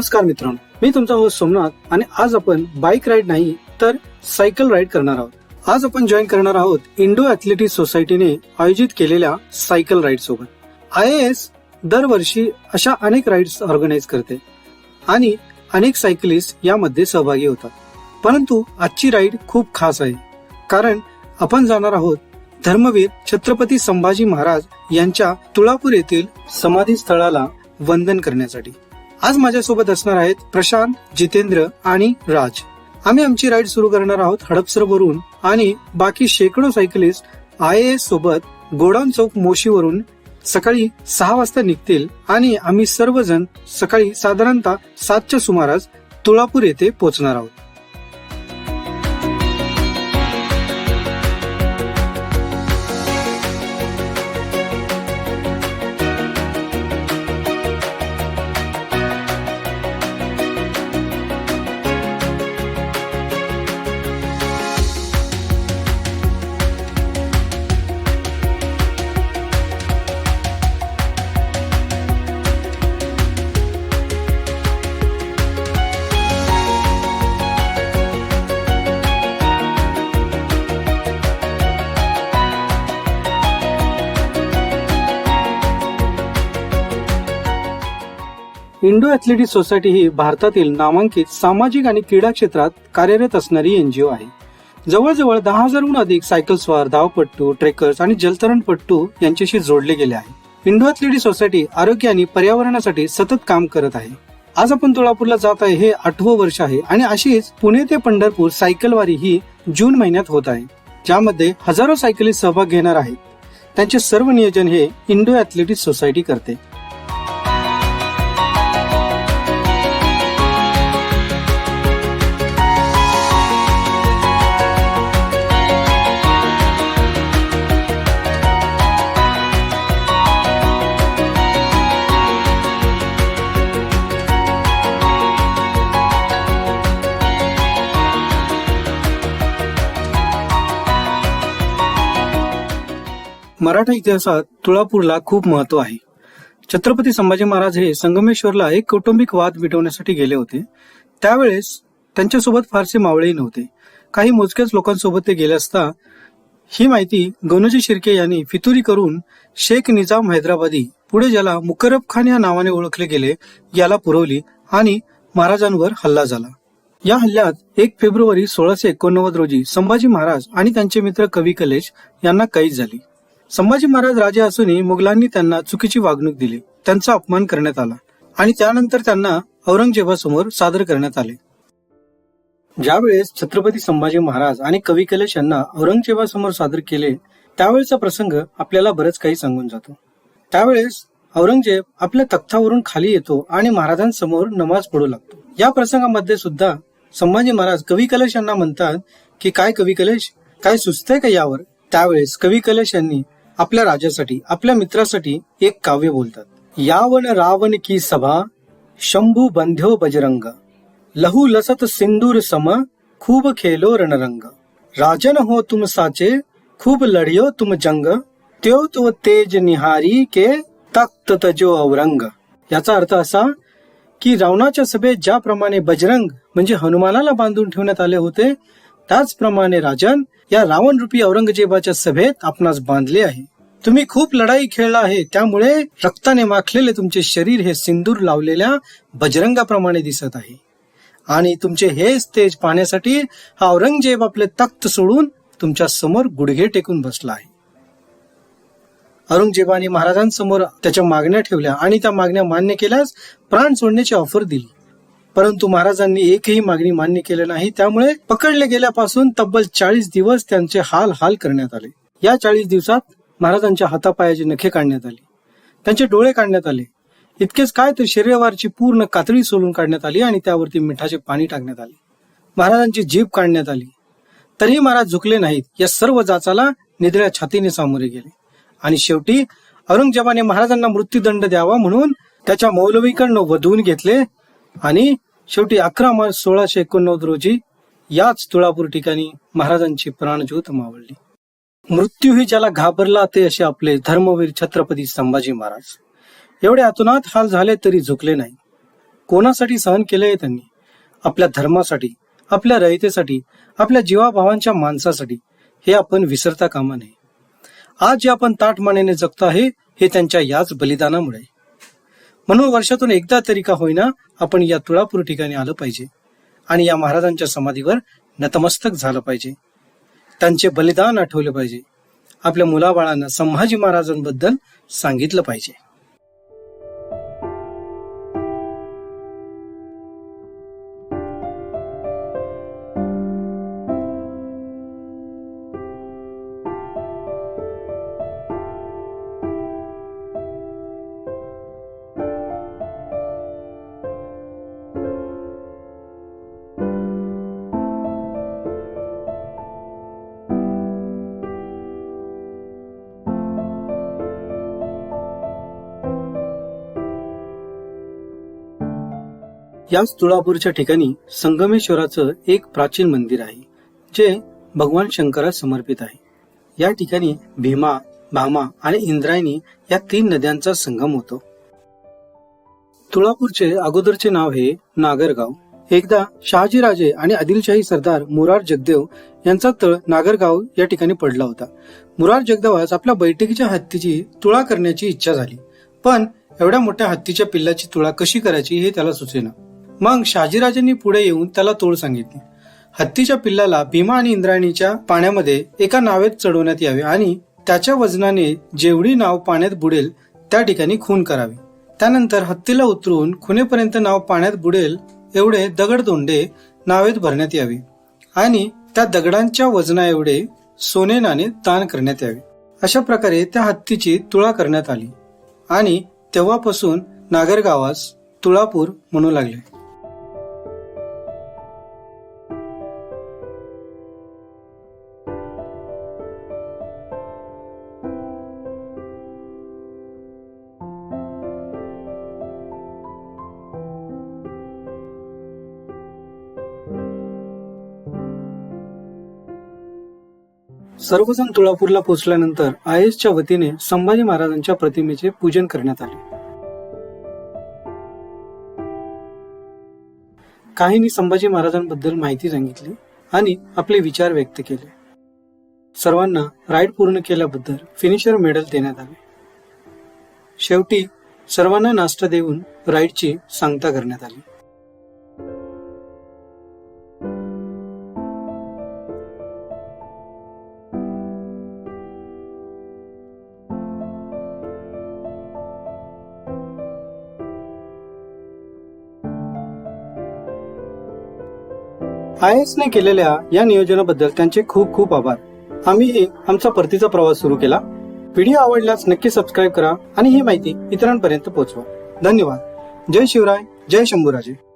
नमस्कार मित्रांनो. मी तुमचा होस्ट सोमनाथ आणि आज आपण बाईक राईड नाही तर सायकल राईड करणार आहोत. आज आपण जॉईन करणार आहोत इंडो ऍथलेटिक सोसायटीने आयोजित केलेल्या सायकल राईड सोबत. आय एस दरवर्षी अशा अनेक राईड्स ऑर्गनाईज करते आणि अनेक सायकलिस्ट यामध्ये सहभागी होतात. परंतु आजची राईड खूप खास आहे. कारण आपण जाणार आहोत धर्मवीर छत्रपती संभाजी महाराज यांच्या तुळापूर येथील समाधी स्थळाला वंदन करण्यासाठी. आज माझ्यासोबत असणार आहेत प्रशांत जितेंद्र आणि राज. आम्ही आमची राईड सुरू करणार आहोत हडपसर वरून आणि बाकी शेकडो सायकलिस्ट आय एस सोबत गोडाऊन चौक मोशीवरून सकाळी सहा वाजता निघतील आणि आम्ही सर्वजण सकाळी साधारणतः सातच्या सुमारास तुळापूर येथे पोहोचणार आहोत. इंडो ॲथलेटिक्स सोसायटी ही भारतातील नामांकित सामाजिक आणि क्रीडा क्षेत्रात कार्यरत असणारी एनजीओ आहे. जवळजवळ दहा हजारहून अधिक सायकलस्वार धावपट्टू ट्रेकर्स आणि जलतरणपट्टू यांच्याशी जोडले गेले आहे. इंडो ऍथलेटिक सोसायटी आरोग्य आणि पर्यावरणासाठी सतत काम करत आहे. आज आपण तुळापूरला जात आहे हे आठवं वर्ष आहे आणि अशीच पुणे ते पंढरपूर सायकलवारी ही जून महिन्यात होत आहे. ज्यामध्ये हजारो सायकलिस्ट सहभाग घेणार आहेत. त्यांचे सर्व नियोजन हे इंडो ॲथलेटिक्स सोसायटी करते. मराठा इतिहासात तुळापूरला खूप महत्त्व आहे. छत्रपती संभाजी महाराज हे संगमेश्वरला एक कौटुंबिक वाद मिटवण्यासाठी गेले होते. त्यावेळेस त्यांच्यासोबत फारसे मावळेही नव्हते. काही मोजक्याच लोकांसोबत ते गेले असता ही माहिती गणोजी शिर्के यांनी फितुरी करून शेख निजाम हैदराबादी पुढे ज्याला मुकरब खान या नावाने ओळखले गेले याला पुरवली आणि महाराजांवर हल्ला झाला. या हल्ल्यात एक फेब्रुवारी सोळाशे एकोणनव्वद रोजी संभाजी महाराज आणि त्यांचे मित्र कवी कलेश यांना कैद झाली. संभाजी महाराज राजे असूनही मुघलांनी त्यांना चुकीची वागणूक दिली. त्यांचा अपमान करण्यात आला. आणि त्यानंतर त्यांना औरंगजेबासमोर सादर करण्यात आले. ज्यावेळेस छत्रपती संभाजी महाराज आणि कवी कलेश यांना औरंगजेबासमोर सादर केले त्यावेळेचा प्रसंग आपल्याला बरंच काही सांगून जातो. त्यावेळेस औरंगजेब आपल्या तख्तावरून खाली येतो आणि महाराजांसमोर नमाज पडू लागतो. या प्रसंगामध्ये सुद्धा संभाजी महाराज कवी कलेश यांना म्हणतात की काय कवी कलेश? काय सुचतंय का यावर? त्यावेळेस कवी कलेश यांनी आपल्या राजासाठी आपल्या मित्रासाठी एक काव्य बोलतात. यावन रावण की सभा शंभू बंध्यो बजरंग. लहू लसत सिंदूर सम खूब खेलो रणरंग. राजन हो तुम साचे खूब लढियो तुम जंग. त्यो तो तेज निहारी के तख्त तजो औरंग. याचा अर्थ असा की रावणाच्या सभेत ज्याप्रमाणे बजरंग म्हणजे हनुमानाला बांधून ठेवण्यात आले होते त्याचप्रमाणे राजन या रावण रूपी औरंगजेबाच्या सभेत आपणास बांधले आहे. तुम्ही खूप लढाई खेळला आहे त्यामुळे रक्ताने माखलेले तुमचे शरीर हे सिंदूर लावलेल्या बजरंगाप्रमाणे दिसत आहे. आणि तुमचे हेच तेज पाहण्यासाठी हा औरंगजेब आपले तख्त सोडून तुमच्यासमोर गुडघे टेकून बसला आहे. औरंगजेबाने महाराजांसमोर त्याच्या मागण्या ठेवल्या आणि त्या मागण्या मान्य केल्यास प्राण सोडण्याची ऑफर दिली. परंतु महाराजांनी एकही मागणी मान्य केली नाही. त्यामुळे पकडले गेल्यापासून तब्बल चाळीस दिवस त्यांचे हाल हाल करण्यात आले. या चाळीस दिवसात महाराजांच्या हातापायाची नखे काढण्यात आली. त्यांचे डोळे काढण्यात आले. इतकेच काय तर शरीरावरची पूर्ण कातडी सोलून काढण्यात आली आणि त्यावरती मिठाचे पाणी टाकण्यात आले. महाराजांची जीभ काढण्यात आली. तरीही महाराज झुकले नाहीत. या सर्व जाचाला निधड्या छातीने सामोरे गेले. आणि शेवटी औरंगजेबाने महाराजांना मृत्यूदंड द्यावा म्हणून त्याच्या मौलवीकडनं वधवून घेतले आणि शेवटी अकरा मार्च सोळाशे एकोणनव्वद रोजी याच तुळापूर ठिकाणी महाराजांची प्राणज्योत मावळली. मृत्यूही ज्याला घाबरला ते असे आपले धर्मवीर छत्रपती संभाजी महाराज. एवढे अतुनात हाल झाले तरी झुकले नाही. कोणासाठी सहन केलंय त्यांनी? आपल्या धर्मासाठी आपल्या रयतेसाठी आपल्या जीवाभावांच्या माणसासाठी हे आपण विसरता कामा नये. आज जे आपण ताटमानेने जगतो आहे हे त्यांच्या याच बलिदानामुळे म्हणून वर्षातून एकदा तरी का होईना आपण या तुळापूर ठिकाणी आलं पाहिजे. आणि या महाराजांच्या समाधीवर नतमस्तक झालं पाहिजे. त्यांचे बलिदान आठवले पाहिजे. आपल्या मुलाबाळांना संभाजी महाराजांबद्दल सांगितलं पाहिजे. याच तुळापूरच्या ठिकाणी संगमेश्वराचं एक प्राचीन मंदिर आहे जे भगवान शंकरास समर्पित आहे. या ठिकाणी भीमा भामा आणि इंद्रायणी या तीन नद्यांचा संगम होतो. तुळापूरचे अगोदरचे नाव हे नागरगाव. एकदा शहाजीराजे आणि आदिलशाही सरदार मुरार जगदेव यांचा तळ नागरगाव या ठिकाणी पडला होता. मुरार जगदेवास आपल्या बैठकीच्या हत्तीची तुळा करण्याची इच्छा झाली पण एवढ्या मोठ्या हत्तीच्या पिल्लाची तुळा कशी करायची हे त्याला सुचेना. मग शहाजीराजांनी पुढे येऊन त्याला तोड सांगितली. हत्तीच्या पिल्लाला भीमा आणि इंद्रायणीच्या पाण्यामध्ये एका नावेत चढवण्यात यावे आणि त्याच्या वजनाने जेवढी नाव पाण्यात बुडेल त्या ठिकाणी खून करावी. त्यानंतर हत्तीला उतरून खुनेपर्यंत नाव पाण्यात बुडेल एवढे दगड दोंडे नावेत भरण्यात यावे आणि त्या दगडांच्या वजना एवढे सोने नाणे दान करण्यात यावे. अशा प्रकारे त्या हत्तीची तुळा करण्यात आली आणि तेव्हापासून नागरगावास तुळापूर म्हणू लागले. सर्वजण तुळापूरला पोहोचल्यानंतर आय एसच्या वतीने संभाजी महाराजांच्या प्रतिमेचे पूजन करण्यात आले. काहींनी संभाजी महाराजांबद्दल माहिती सांगितली आणि आपले विचार व्यक्त केले. सर्वांना राईड पूर्ण केल्याबद्दल फिनिशर मेडल देण्यात आले. शेवटी सर्वांना नाश्ता देऊन राईडची सांगता करण्यात आली. आय एस ने केलेल्या या नियोजनाबद्दल त्यांचे खूप खूप आभार. आम्ही आमचा परतीचा प्रवास सुरू केला. व्हिडिओ आवडल्यास नक्की सबस्क्राईब करा आणि ही माहिती इतरांपर्यंत पोहोचवा धन्यवाद. जय शिवराय. जय शंभूराजे.